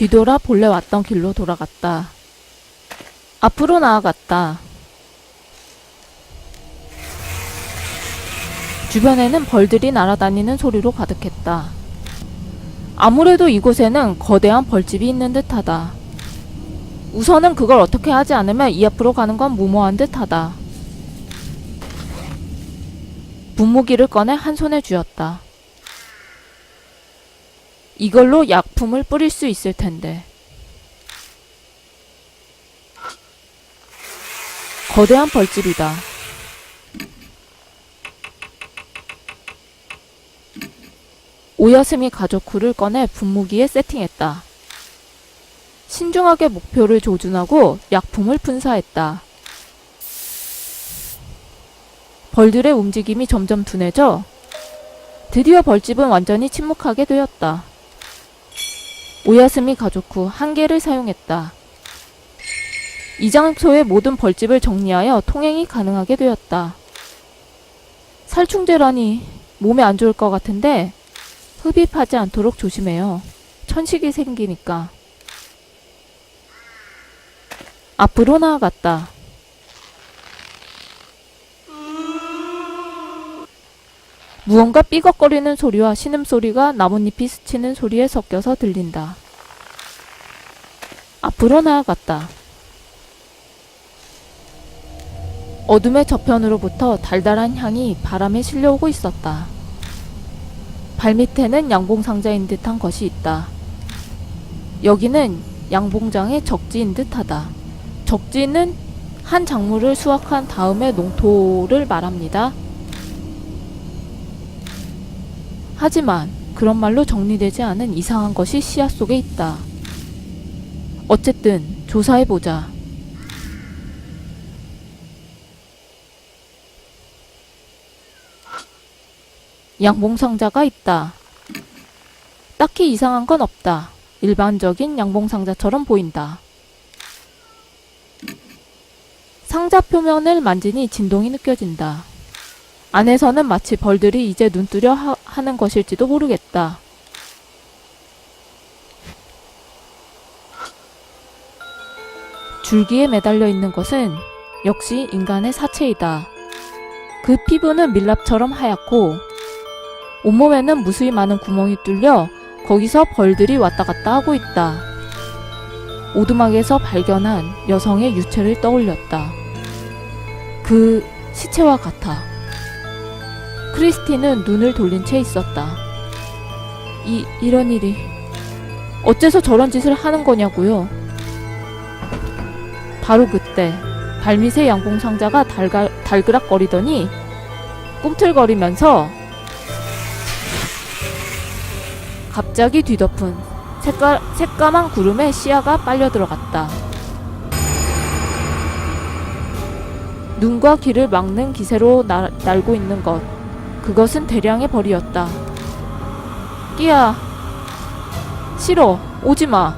뒤돌아 본래 왔던 길로 돌아갔다. 앞으로 나아갔다. 주변에는 벌들이 날아다니는 소리로 가득했다. 아무래도 이곳에는 거대한 벌집이 있는 듯하다. 우선은 그걸 어떻게 하지 않으면 이 앞으로 가는 건 무모한 듯하다. 분무기를 꺼내 한 손에 쥐었다. 이걸로 약품을 뿌릴 수 있을 텐데. 거대한 벌집이다. 오야스미 가족쿠를 꺼내 분무기에 세팅했다. 신중하게 목표를 조준하고 약품을 분사했다. 벌들의 움직임이 점점 둔해져 드디어 벌집은 완전히 침묵하게 되었다. 오야스미 가족 후 한 개를 사용했다. 이 장소의 모든 벌집을 정리하여 통행이 가능하게 되었다. 살충제라니 몸에 안 좋을 것 같은데 흡입하지 않도록 조심해요. 천식이 생기니까. 앞으로 나아갔다. 무언가 삐걱거리는 소리와 신음소리가 나뭇잎이 스치는 소리에 섞여서 들린다. 앞으로 나아갔다. 어둠의 저편으로부터 달달한 향이 바람에 실려오고 있었다. 발밑에는 양봉상자인 듯한 것이 있다. 여기는 양봉장의 적지인 듯하다. 적지는 한 작물을 수확한 다음에 농토를 말합니다. 하지만 그런 말로 정리되지 않은 이상한 것이 씨앗 속에 있다. 어쨌든 조사해보자. 양봉상자가 있다. 딱히 이상한 건 없다. 일반적인 양봉상자처럼 보인다. 상자 표면을 만지니 진동이 느껴진다. 안에서는 마치 벌들이 이제 눈뜨려 하, 하는 것일지도 모르겠다. 줄기에 매달려 있는 것은 역시 인간의 사체이다. 그 피부는 밀랍처럼 하얗고 온몸에는 무수히 많은 구멍이 뚫려 거기서 벌들이 왔다 갔다 하고 있다. 오두막에서 발견한 여성의 유체를 떠올렸다. 그 시체와 같아. 크리스티는 눈을 돌린 채 있었다. 이, 이런 일이. 어째서 저런 짓을 하는 거냐고요? 바로 그때 발밑의 양봉상자가 달가, 달그락거리더니 꿈틀거리면서 갑자기 뒤덮은 색깔, 새까만 구름에 씨앗가 빨려 들어갔다. 눈과 귀를 막는 기세로 날, 날고 있는 것. 그것은 대량의 벌이었다. 끼야. 싫어. 오지 마.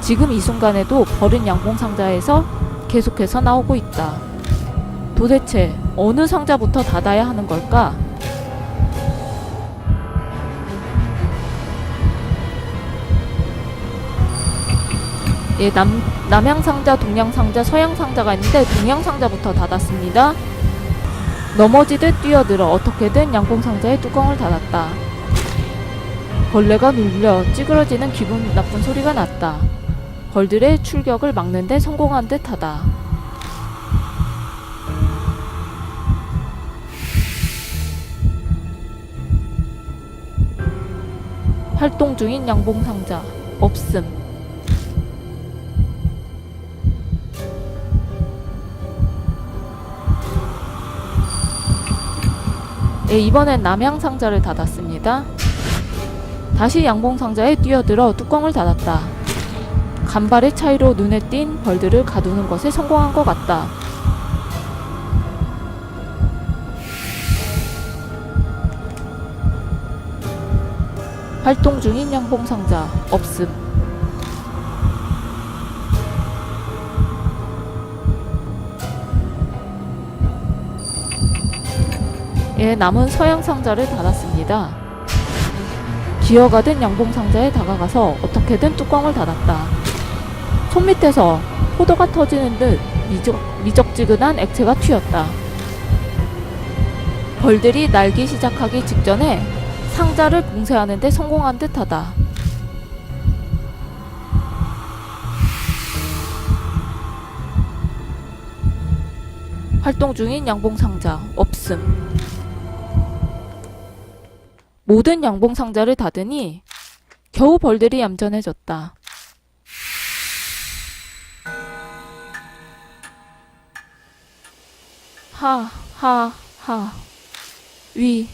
지금 이 순간에도 벌은 양봉 상자에서 계속해서 나오고 있다. 도대체 어느 상자부터 닫아야 하는 걸까? 예, 남, 남양 상자, 동양 상자, 서양 상자가 있는데 동양 상자부터 닫았습니다. 넘어지듯 뛰어들어 어떻게든 양봉 상자의 뚜껑을 닫았다. 벌레가 눌려 찌그러지는 기분 나쁜 소리가 났다. 벌들의 출격을 막는데 성공한 듯하다. 활동 중인 양봉 상자 없음. 예, 이번엔 남양 상자를 닫았습니다. 다시 양봉 상자에 뛰어들어 뚜껑을 닫았다. 간발의 차이로 눈에 띈 벌들을 가두는 것에 성공한 것 같다. 활동 중인 양봉 상자 없음. 예, 남은 서양 상자를 닫았습니다. 기어가 든 양봉 상자에 다가가서 어떻게든 뚜껑을 닫았다. 손 밑에서 포도가 터지는 듯 미적, 미적지근한 액체가 튀었다. 벌들이 날기 시작하기 직전에 상자를 봉쇄하는데 성공한 듯하다. 활동 중인 양봉 상자 없음. 모든 양봉 상자를 닫으니 겨우 벌들이 얌전해졌다. 하, 하, 하. 위,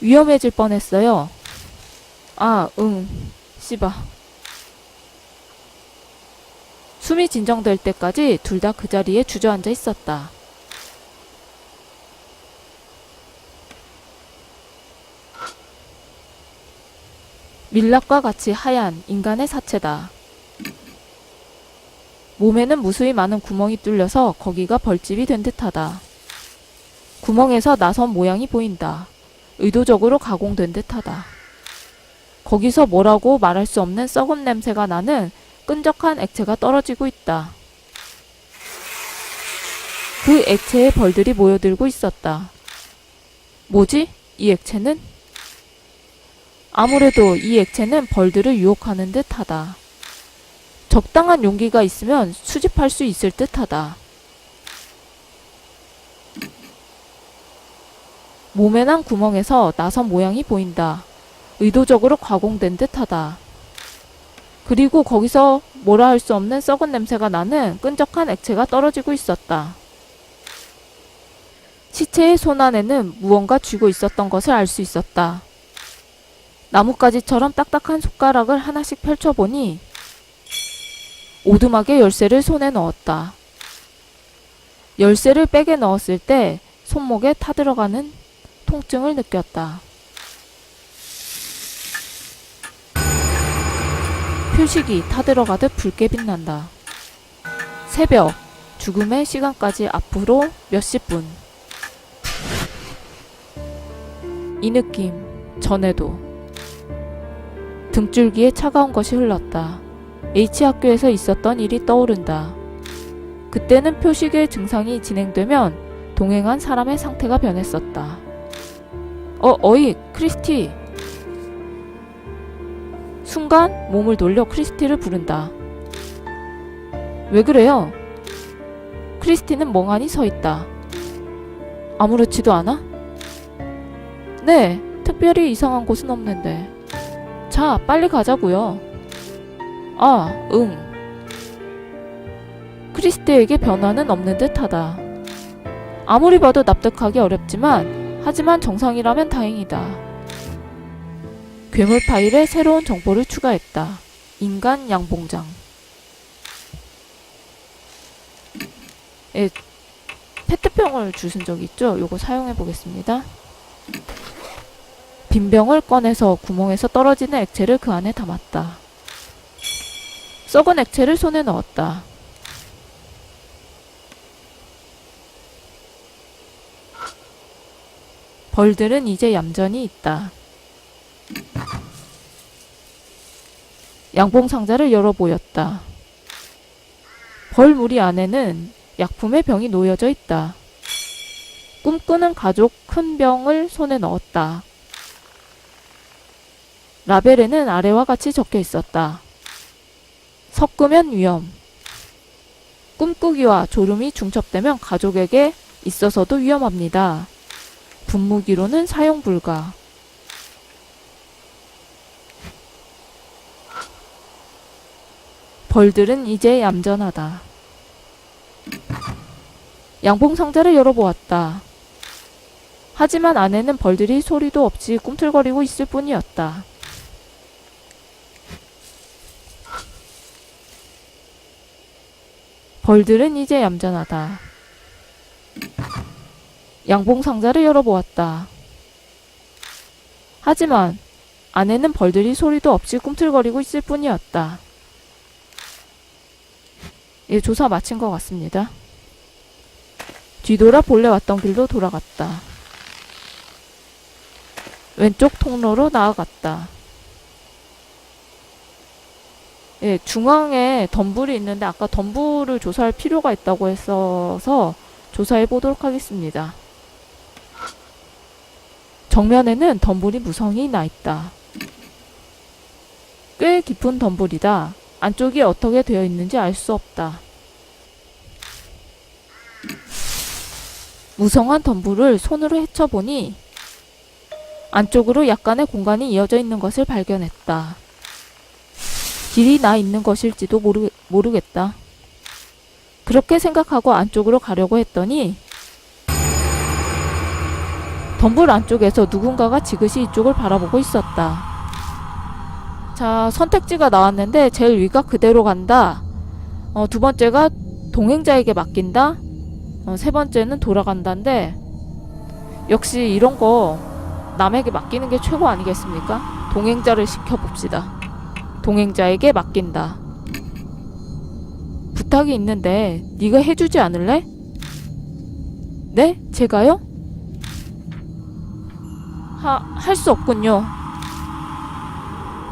위험해질 뻔했어요. 아, 응, 씨바. 숨이 진정될 때까지 둘 다 그 자리에 주저앉아 있었다. 밀랍과 같이 하얀 인간의 사체다. 몸에는 무수히 많은 구멍이 뚫려서 거기가 벌집이 된 듯하다. 구멍에서 나선 모양이 보인다. 의도적으로 가공된 듯하다. 거기서 뭐라고 말할 수 없는 썩은 냄새가 나는 끈적한 액체가 떨어지고 있다. 그 액체에 벌들이 모여들고 있었다. 뭐지? 이 액체는? 아무래도 이 액체는 벌들을 유혹하는 듯하다. 적당한 용기가 있으면 수집할 수 있을 듯하다. 몸에 난 구멍에서 나선 모양이 보인다. 의도적으로 가공된 듯하다. 그리고 거기서 뭐라 할 수 없는 썩은 냄새가 나는 끈적한 액체가 떨어지고 있었다. 시체의 손 안에는 무언가 쥐고 있었던 것을 알 수 있었다. 나뭇가지처럼 딱딱한 손가락을 하나씩 펼쳐보니 오두막의 열쇠를 손에 넣었다. 열쇠를 백에 넣었을 때 손목에 타들어가는 통증을 느꼈다. 표식이 타들어가듯 붉게 빛난다. 새벽, 죽음의 시간까지 앞으로 몇십 분. 이 느낌, 전에도. 등줄기에 차가운 것이 흘렀다. H학교에서 있었던 일이 떠오른다. 그때는 표식의 증상이 진행되면 동행한 사람의 상태가 변했었다. 어, 어이, 크리스티! 순간 몸을 돌려 크리스티를 부른다. 왜 그래요? 크리스티는 멍하니 서 있다. 아무렇지도 않아? 네, 특별히 이상한 곳은 없는데. 자, 빨리 가자고요. 아, 응. 크리스티에게 변화는 없는 듯하다. 아무리 봐도 납득하기 어렵지만, 하지만 정상이라면 다행이다. 괴물 파일에 새로운 정보를 추가했다. 인간 양봉장. 예, 페트병을 주신 적 있죠? 요거 사용해 보겠습니다. 빈 병을 꺼내서 구멍에서 떨어지는 액체를 그 안에 담았다. 썩은 액체를 손에 넣었다. 벌들은 이제 얌전히 있다. 양봉 상자를 열어 보였다. 벌 무리 안에는 약품의 병이 놓여져 있다. 꿈꾸는 가족 큰 병을 손에 넣었다. 라벨에는 아래와 같이 적혀 있었다. 섞으면 위험. 꿈꾸기와 졸음이 중첩되면 가족에게 있어서도 위험합니다. 분무기로는 사용 불가. 벌들은 이제 얌전하다. 양봉 상자를 열어보았다. 하지만 안에는 벌들이 소리도 없이 꿈틀거리고 있을 뿐이었다. 벌들은 이제 얌전하다. 양봉 상자를 열어보았다. 하지만 안에는 벌들이 소리도 없이 꿈틀거리고 있을 뿐이었다. 예, 조사 마친 것 같습니다. 뒤돌아 본래 왔던 길로 돌아갔다. 왼쪽 통로로 나아갔다. 예, 중앙에 덤불이 있는데 아까 덤불을 조사할 필요가 있다고 했어서 조사해 보도록 하겠습니다. 정면에는 덤불이 무성히 나 있다. 꽤 깊은 덤불이다. 안쪽이 어떻게 되어 있는지 알 수 없다. 무성한 덤불을 손으로 헤쳐보니 안쪽으로 약간의 공간이 이어져 있는 것을 발견했다. 길이 나 있는 것일지도 모르, 모르겠다. 그렇게 생각하고 안쪽으로 가려고 했더니 덤불 안쪽에서 누군가가 지그시 이쪽을 바라보고 있었다. 자, 선택지가 나왔는데 제일 위가 그대로 간다. 어, 두 번째가 동행자에게 맡긴다. 어, 세 번째는 돌아간다인데 역시 이런 거 남에게 맡기는 게 최고 아니겠습니까? 동행자를 시켜봅시다. 동행자에게 맡긴다. 부탁이 있는데 네가 해주지 않을래? 네? 제가요? 하, 할 수 없군요.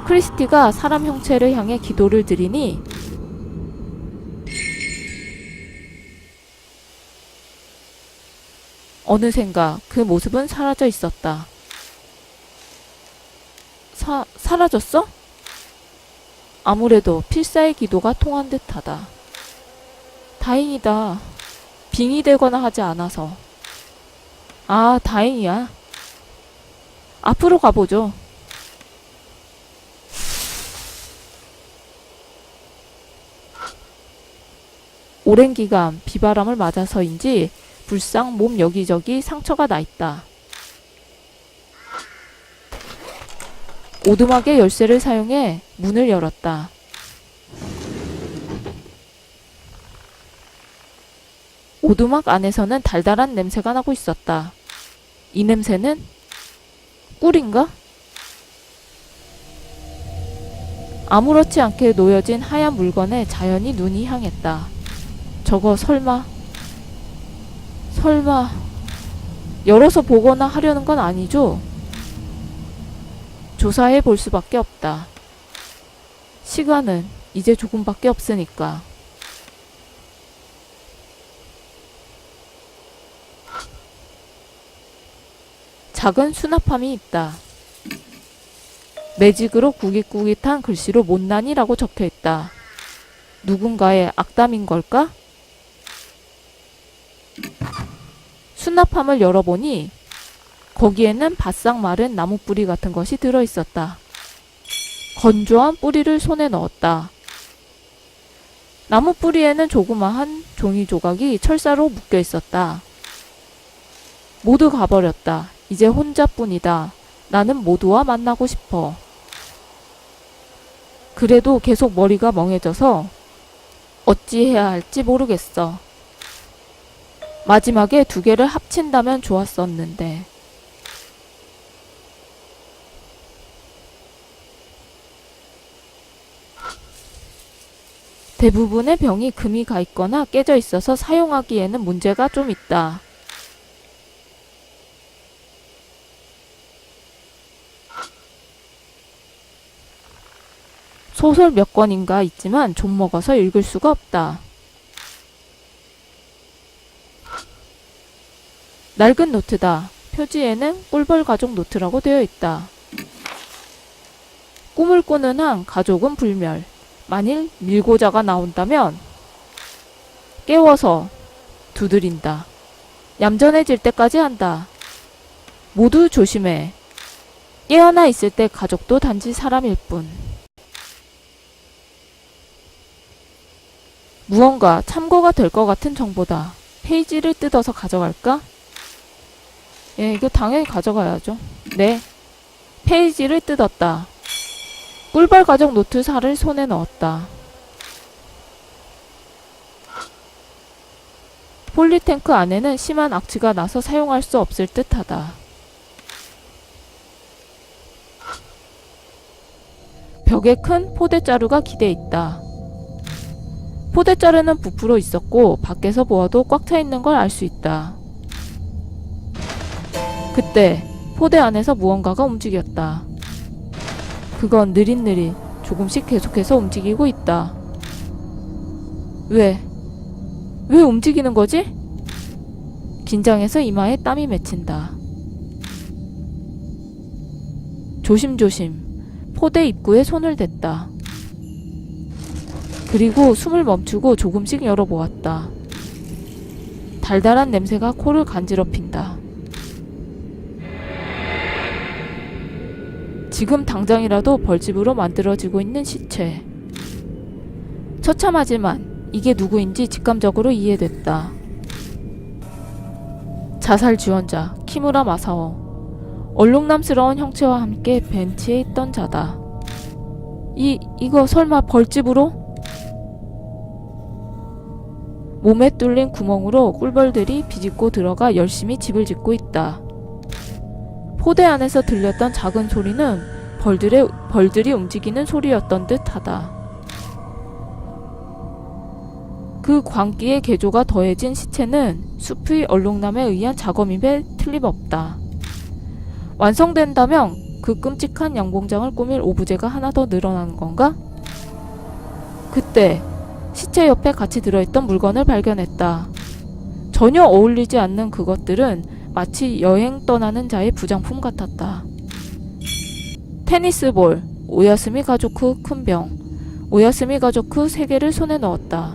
크리스티가 사람 형체를 향해 기도를 드리니 어느샌가 그 모습은 사라져 있었다. 사, 사라졌어? 아무래도 필사의 기도가 통한 듯하다. 다행이다. 빙이 되거나 하지 않아서. 아, 다행이야. 앞으로 가보죠. 오랜 기간 비바람을 맞아서인지 불상 몸 여기저기 상처가 나 있다. 오두막의 열쇠를 사용해 문을 열었다. 오두막 안에서는 달달한 냄새가 나고 있었다. 이 냄새는 꿀인가? 아무렇지 않게 놓여진 하얀 물건에 자연히 눈이 향했다. 저거 설마 설마 열어서 보거나 하려는 건 아니죠? 조사해 볼 수밖에 없다. 시간은 이제 조금밖에 없으니까. 작은 수납함이 있다. 매직으로 구깃구깃한 글씨로 못난이라고 적혀 있다. 누군가의 악담인 걸까? 수납함을 열어보니 거기에는 바싹 마른 나무 뿌리 같은 것이 들어 있었다. 건조한 뿌리를 손에 넣었다. 나무 뿌리에는 조그마한 종이 조각이 철사로 묶여 있었다. 모두 가버렸다. 이제 혼자뿐이다. 나는 모두와 만나고 싶어. 그래도 계속 머리가 멍해져서 어찌해야 할지 모르겠어. 마지막에 두 개를 합친다면 좋았었는데. 대부분의 병이 금이 가 있거나 깨져 있어서 사용하기에는 문제가 좀 있다. 소설 몇 권인가 있지만 좀 먹어서 읽을 수가 없다. 낡은 노트다. 표지에는 꿀벌 가족 노트라고 되어 있다. 꿈을 꾸는 한 가족은 불멸. 만일 밀고자가 나온다면 깨워서 두드린다. 얌전해질 때까지 한다. 모두 조심해. 깨어나 있을 때 가족도 단지 사람일 뿐. 무언가 참고가 될 것 같은 정보다. 페이지를 뜯어서 가져갈까? 예, 이거 당연히 가져가야죠. 네. 페이지를 뜯었다. 꿀벌 가족 노트사를 손에 넣었다. 폴리탱크 안에는 심한 악취가 나서 사용할 수 없을 듯하다. 벽에 큰 포대자루가 기대 있다. 포대자루는 부풀어 있었고 밖에서 보아도 꽉 차 있는 걸 알 수 있다. 그때 포대 안에서 무언가가 움직였다. 그건 느릿느릿 조금씩 계속해서 움직이고 있다. 왜? 왜 움직이는 거지? 긴장해서 이마에 땀이 맺힌다. 조심조심 포대 입구에 손을 댔다. 그리고 숨을 멈추고 조금씩 열어보았다. 달달한 냄새가 코를 간지럽힌다. 지금 당장이라도 벌집으로 만들어지고 있는 시체. 처참하지만 이게 누구인지 직감적으로 이해됐다. 자살 지원자 키무라 마사오. 얼룩남스러운 형체와 함께 벤치에 있던 자다. 이 이거 설마 벌집으로? 몸에 뚫린 구멍으로 꿀벌들이 비집고 들어가 열심히 집을 짓고 있다. 포대 안에서 들렸던 작은 소리는 벌들의, 벌들이 움직이는 소리였던 듯 하다. 그 광기의 개조가 더해진 시체는 숲의 얼룩남에 의한 작업임에 틀림없다. 완성된다면 그 끔찍한 양봉장을 꾸밀 오브제가 하나 더 늘어나는 건가? 그때 시체 옆에 같이 들어있던 물건을 발견했다. 전혀 어울리지 않는 그것들은 마치 여행 떠나는 자의 부장품 같았다. 테니스 볼, 오야스미 가족크 큰 병, 오야스미 가족크 세 개를 손에 넣었다.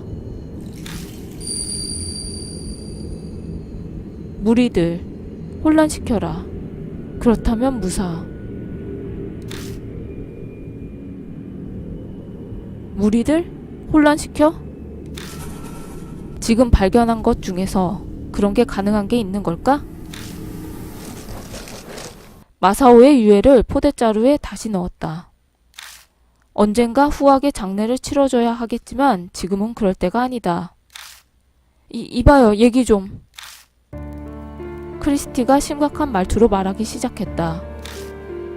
무리들, 혼란시켜라. 그렇다면 무사. 무리들? 혼란시켜? 지금 발견한 것 중에서 그런 게 가능한 게 있는 걸까? 마사오의 유해를 포대자루에 다시 넣었다. 언젠가 후하게 장례를 치러줘야 하겠지만 지금은 그럴 때가 아니다. 이, 이봐요, 얘기 좀. 크리스티가 심각한 말투로 말하기 시작했다.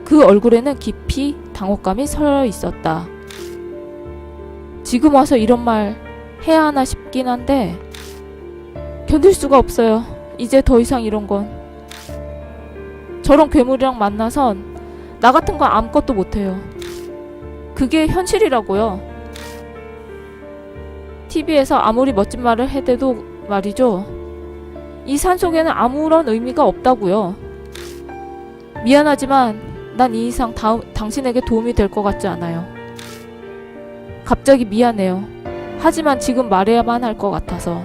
그 얼굴에는 깊이 당혹감이 서려 있었다. 지금 와서 이런 말 해야 하나 싶긴 한데 견딜 수가 없어요. 이제 더 이상 이런 건 저런 괴물이랑 만나선 나 같은 건 아무것도 못해요. 그게 현실이라고요. TV에서 아무리 멋진 말을 해대도 말이죠. 이 산 속에는 아무런 의미가 없다고요. 미안하지만 난 이 이상 다음, 당신에게 도움이 될 것 같지 않아요. 갑자기 미안해요. 하지만 지금 말해야만 할 것 같아서.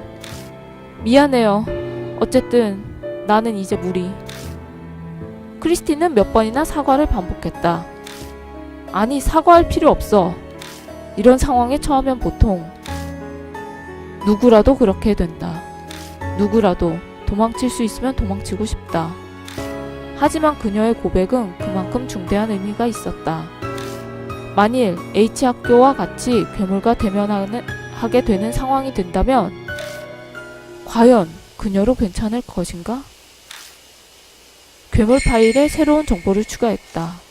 미안해요. 어쨌든 나는 이제 무리. 크리스티는 몇 번이나 사과를 반복했다. 아니, 사과할 필요 없어. 이런 상황에 처하면 보통 누구라도 그렇게 된다. 누구라도 도망칠 수 있으면 도망치고 싶다. 하지만 그녀의 고백은 그만큼 중대한 의미가 있었다. 만일 H학교와 같이 괴물과 대면하게 되는 상황이 된다면 과연 그녀로 괜찮을 것인가? 괴물 파일에 새로운 정보를 추가했다.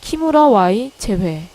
키무라 Y 제외.